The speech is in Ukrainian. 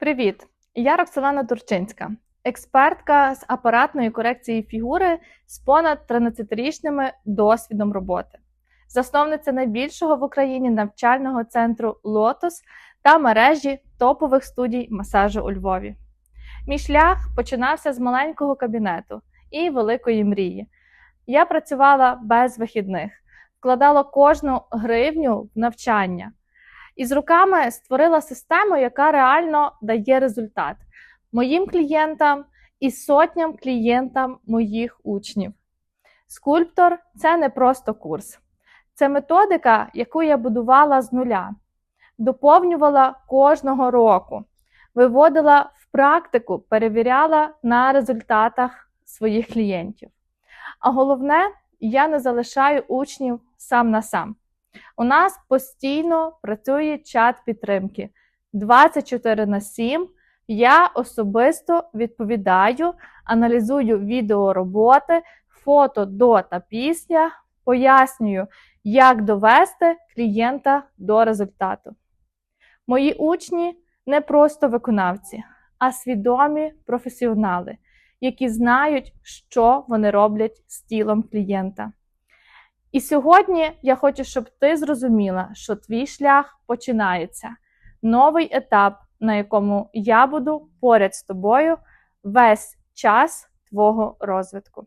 Привіт! Я Роксолана Турчинська, експертка з апаратної корекції фігури з понад 13-річним досвідом роботи, засновниця найбільшого в Україні навчального центру Лотос та мережі топових студій масажу у Львові. Мій шлях починався з маленького кабінету і великої мрії. Я працювала без вихідних, вкладала кожну гривню в навчання. І з руками створила систему, яка реально дає результат моїм клієнтам і сотням клієнтам моїх учнів. Скульптор це не просто курс, це методика, яку я будувала з нуля, доповнювала кожного року, виводила в практику, перевіряла на результатах своїх клієнтів. А головне, я не залишаю учнів сам на сам. У нас постійно працює чат підтримки 24 на 7. Я особисто відповідаю, аналізую відео роботи, фото до та після, пояснюю, як довести клієнта до результату. Мої учні не просто виконавці, а свідомі професіонали, які знають, що вони роблять з тілом клієнта. І сьогодні я хочу, щоб ти зрозуміла, що твій шлях починається. Новий етап, на якому я буду поряд з тобою весь час твого розвитку.